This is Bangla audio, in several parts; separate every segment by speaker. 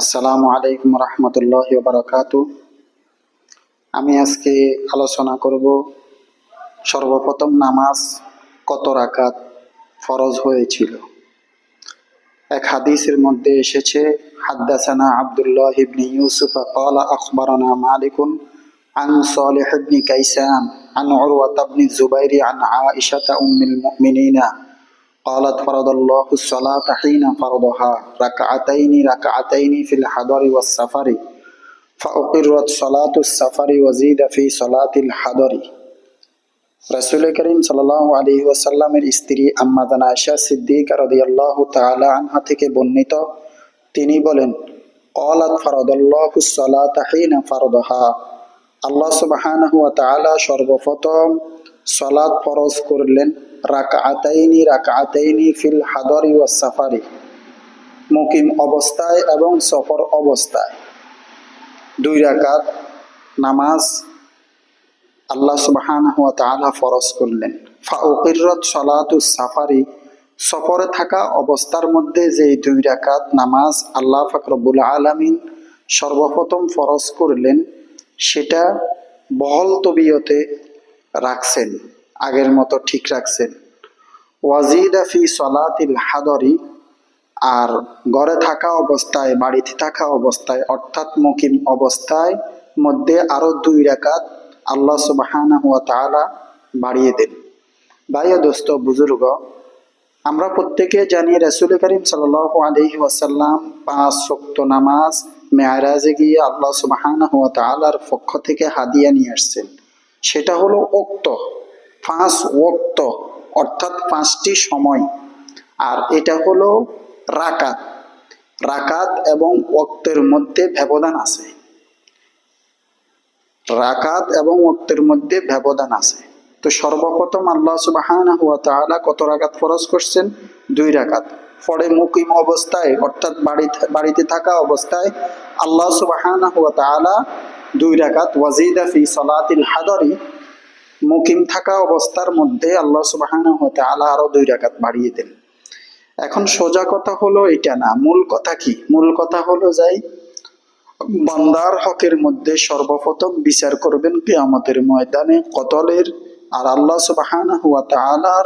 Speaker 1: আসসালামু আলাইকুম রহমতুল্লাহ বারকাতু আমি আজকে আলোচনা করব সর্বপ্রথম নামাজ কত রাকাত ফরজ হয়েছিল এক হাদিসের মধ্যে এসেছে হাদ্দাসানা আবদুল্লাহ ইবনি ইউসুফ قال أخبرنا مالك عن صالح بن كيسان عن عروة بن الزبير عن عائشة أم المؤمنين قالت فرض الله الصلاة حين فرضها ركعتين ركعتين في الحضر والسفر فأقرت صلاة السفر وزيد في صلاة الحضر রসুল করিম সাল্লাহ আলী ওয়াসাল্লামের স্ত্রী আম্মাদান আয়সা সিদ্দিক রদিয়াল্লাহ তালা আনহা থেকে বর্ণিত তিনি বলেন কলাত ফরদুল্লাহ সালাতাহিনা ফরদহা আল্লাহ সুবাহানহু তাআলা সর্বপ্রথম সলাৎ ফরজ করলেন রাকা আতাইনি রাকা আতাইনি ফিল হাদরি ও সাফারি। মুকিম অবস্থায় এবং সফর অবস্থায়। দুই রাকাত নামাজ আল্লাহ সুবাহান হুয়া তাআলা ফরজ করলেন। ফাউকিরত সলাতুস সাফারি, সফরে থাকা অবস্থার মধ্যে যে দুই রাকাত নামাজ আল্লাহ ফাকরবুল আলমিন সর্বপ্রথম ফরজ করলেন, সেটা বহল তবিয়তে রাখছেন। আগের মতো ঠিক রাখছেন। ওয়াজিদা ফি সলাতিল হাদরি, আর ঘরে থাকা অবস্থায়, বাড়িতে থাকা অবস্থায়, অর্থাৎ মুকিম অবস্থায় মধ্যে আরও দুই রাকাত আল্লাহ তাআলা বাড়িয়ে দেন। ভাইয়া দোস্ত, বুজুর্গ, আমরা প্রত্যেকে জানি রসুল করিম সাল আলহি ওয়াসাল্লাম পাঁচ শক্ত নামাজ মেয়ারাজে গিয়ে আল্লাহ সুবাহানা হুয়া পক্ষ থেকে হাদিয়া নিয়ে আসছেন। সেটা হলো ওক্ত। পাঁচ ওক্ত অর্থাৎ পাঁচটি সময়। আর এটা হলো রাকাত। রাকাত এবং ওক্তের মধ্যে ব্যবধান আছে। রাকাত এবং ওক্তের মধ্যে ব্যবধান আছে। তো সর্বপ্রথম আল্লাহ তাআলা কত রাকাত ফরজ করছেন? দুই রাকাত। পরে মুকিম অবস্থায়, অর্থাৎ বাড়ি বাড়িতে থাকা অবস্থায় আল্লাহ তাআলা দুই রাকাত, ওয়াজিদা ফি সলাতিল হাদরি মুকিম থাকা অবস্থার মধ্যে আল্লাহ সুবাহানা হুয়া তাআলা আরও দুই রাকাত বাড়িয়ে দেন এখন সোজা কথা হলো এটা না, মূল কথা কি? মূল কথা হলো যাই, বান্দার হকের মধ্যে সর্বপ্রথম বিচার করবেন কিয়ামতের ময়দানে কতলের, আর আল্লাহ সুবাহানা হুয়া তাআলার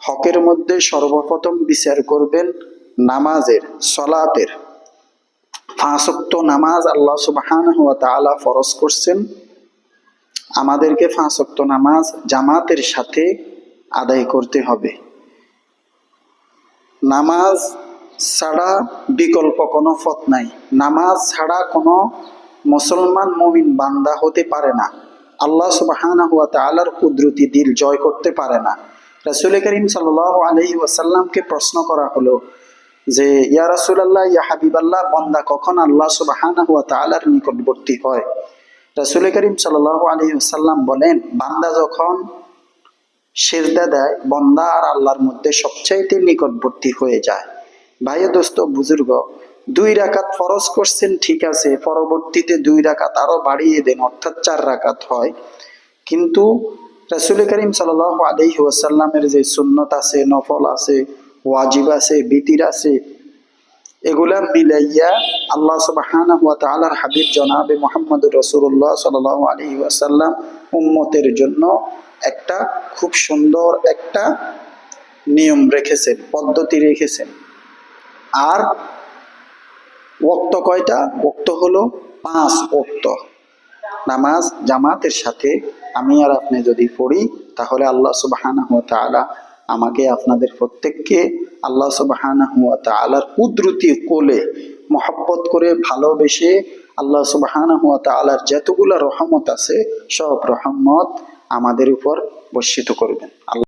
Speaker 1: হকের মধ্যে সর্বপ্রথম বিচার করবেন নামাজের, সলাতের। ফাঁসক্ত নামাজ আল্লাহ সুবাহানা হুয়া তাআলা ফরজ করছেন। আমাদেরকে ফাঁসক্ত নামাজ জামাতের সাথে আদায় করতে হবে। নামাজ ছাড়া বিকল্প কোনো পথ নাই। নামাজ ছাড়া কোনো মুসলমান মমিন বান্দা হতে পারে না। আল্লাহ সুবাহানা হুয়া তালার কুদরতি দিল জয় করতে পারে না। রাসুল করিম সাল আলহি ওয়াসাল্লামকে প্রশ্ন করা হলো যে, ইয়া রাসুল আল্লাহ ইয়া হাবিব আল্লাহ বন্দা কখন আল্লাহ সুবাহানা হুয়া তালার নিকটবর্তী হয়? রাসুল করিম সাল ওসাল্লাম বলেন, বান্দা যখন সেজদা দেয়, বন্দা আর আল্লাহর মধ্যে সবচাইতে নিকটবর্তী হয়ে যায়। ভাইয়া দোস্ত, বুজুর্গ, দুই রাকাত ফরজ করছেন, ঠিক আছে, পরবর্তীতে দুই রাকাত আরও বাড়িয়ে দেন, অর্থাৎ চার রাকাত হয়। কিন্তু রসুল করিম সাল আলহি ওয়াসাল্লামের যে সুন্নত আছে, নফল আছে, ওয়াজিব আছে, বিতির আছে এগুলা মিলাইয়া আল্লাহ সুবাহানা হাবিব জনাবে মোহাম্মদ রসুল্লাহ সাল আলী ওয়াসাল্লাম উম্মতের জন্য একটা খুব সুন্দর একটা নিয়ম রেখেছেন, পদ্ধতি রেখেছেন। আর ওক্ত কয়টা? ওক্ত হলো পাঁচ ওক্ত। নামাজ, জামাতের সাথে আমি আর আপনি যদি পড়ি, তাহলে আল্লাহ সুবাহানা হুয়া আমাকে আপনাদের প্রত্যেককে আল্লাহ হুয়া তালার কুদরতি কোলে মহব্বত করে ভালোবেসে আল্লাহ হুয়া তালার যতগুলা রহমত আছে, সব রহমত আমাদের উপর বর্ষিত করবেন। আল্লাহ